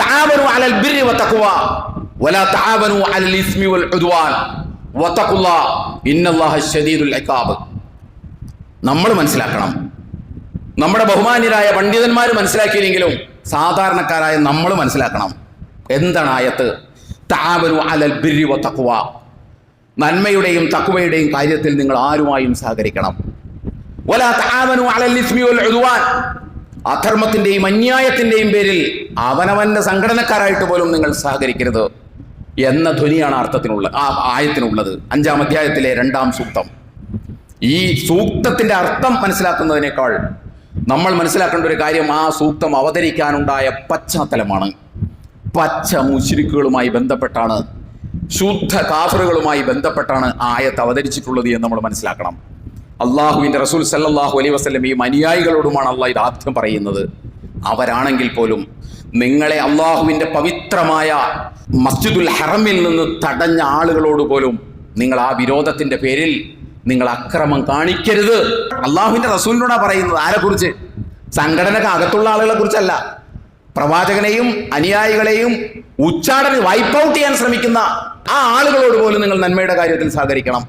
അലൽ അലൽ ഇസ്മി വൽ നമ്മൾ മനസ്സിലാക്കണം. നമ്മുടെ ബഹുമാന്യരായ പണ്ഡിതന്മാർ മനസ്സിലാക്കിയില്ലെങ്കിലും സാധാരണക്കാരായ നമ്മൾ മനസ്സിലാക്കണം. എന്താണ് ആയത്ത്? താവനു അലൽ ബിരി തക്കുവ നന്മയുടെയും തക്കുവയുടെയും കാര്യത്തിൽ നിങ്ങൾ ആരുമായും സഹകരിക്കണം. അലൽ ഇസ്മി വൽ അധർമ്മത്തിന്റെയും അന്യായത്തിന്റെയും പേരിൽ അവനവന്റെ സംഘടനക്കാരായിട്ട് പോലും നിങ്ങൾ സഹകരിക്കരുത് എന്ന ധ്വനിയാണ് അർത്ഥത്തിനുള്ള ആ ആയത്തിനുള്ളത്. അഞ്ചാം അധ്യായത്തിലെ രണ്ടാം സൂക്തം. ഈ സൂക്തത്തിന്റെ അർത്ഥം മനസ്സിലാക്കുന്നതിനേക്കാൾ നമ്മൾ മനസ്സിലാക്കേണ്ട ഒരു കാര്യം ആ സൂക്തം അവതരിക്കാനുണ്ടായ പശ്ചാത്തലമാണ്. പച്ച മുശിരിക്കുകളുമായി ബന്ധപ്പെട്ടാണ് ശുദ്ധ കാഫറുകളുമായി ബന്ധപ്പെട്ടാണ് ആയത്ത് അവതരിച്ചിട്ടുള്ളത് എന്ന് നമ്മൾ മനസ്സിലാക്കണം. അള്ളാഹുവിന്റെ റസൂൽ സല്ലാഹു അലൈ ഈ അനുയായികളോടുമാണ് അള്ളാഹ് ഇത് ആദ്യം പറയുന്നത്. അവരാണെങ്കിൽ പോലും നിങ്ങളെ അള്ളാഹുവിന്റെ പവിത്രമായ മസ്ജിദുൽ ഹറമിൽ നിന്ന് തടഞ്ഞ ആളുകളോട് പോലും നിങ്ങൾ ആ വിരോധത്തിന്റെ പേരിൽ നിങ്ങൾ അക്രമം കാണിക്കരുത്. അള്ളാഹുവിന്റെ റസൂലിനോടാ പറയുന്നത്. ആരെക്കുറിച്ച് സംഘടനക്ക് അകത്തുള്ള ആളുകളെ കുറിച്ചല്ല. പ്രവാചകനെയും അനുയായികളെയും ഉച്ചാടന വൈപ്പ് ഔട്ട് ചെയ്യാൻ ശ്രമിക്കുന്ന ആ ആളുകളോട് പോലും നിങ്ങൾ നന്മയുടെ കാര്യത്തിൽ സഹകരിക്കണം.